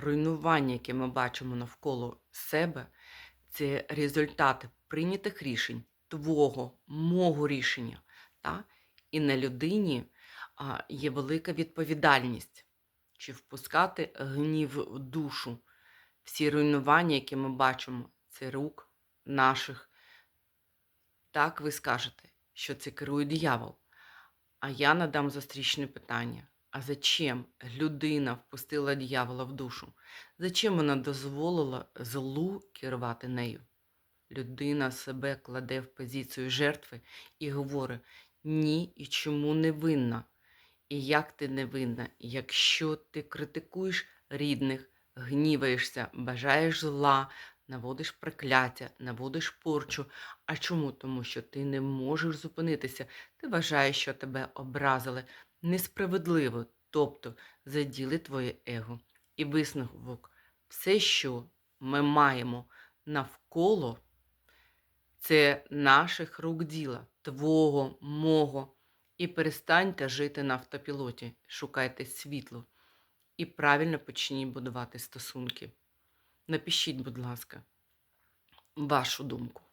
руйнування, яке ми бачимо навколо себе, це результати прийнятих рішень, твого, мого рішення. Та? І на людині є велика відповідальність, чи впускати гнів в душу. Всі руйнування, які ми бачимо, це рук наших. Так ви скажете, що це керує диявол. А я надам зустрічне питання. А зачем людина впустила диявола в душу? Зачем вона дозволила злу керувати нею? Людина себе кладе в позицію жертви і говорить: ні, і чому не винна? І як ти не винна, якщо ти критикуєш рідних, гніваєшся, бажаєш зла, наводиш прокляття, наводиш порчу. А чому? Тому що ти не можеш зупинитися. Ти вважаєш, що тебе образили несправедливо, тобто заділи твоє его. І висновок, все, що ми маємо навколо, це наших рук діла, твого, мого. І перестаньте жити на автопілоті, шукайте світло і правильно почніть будувати стосунки. Напишіть, будь ласка, вашу думку.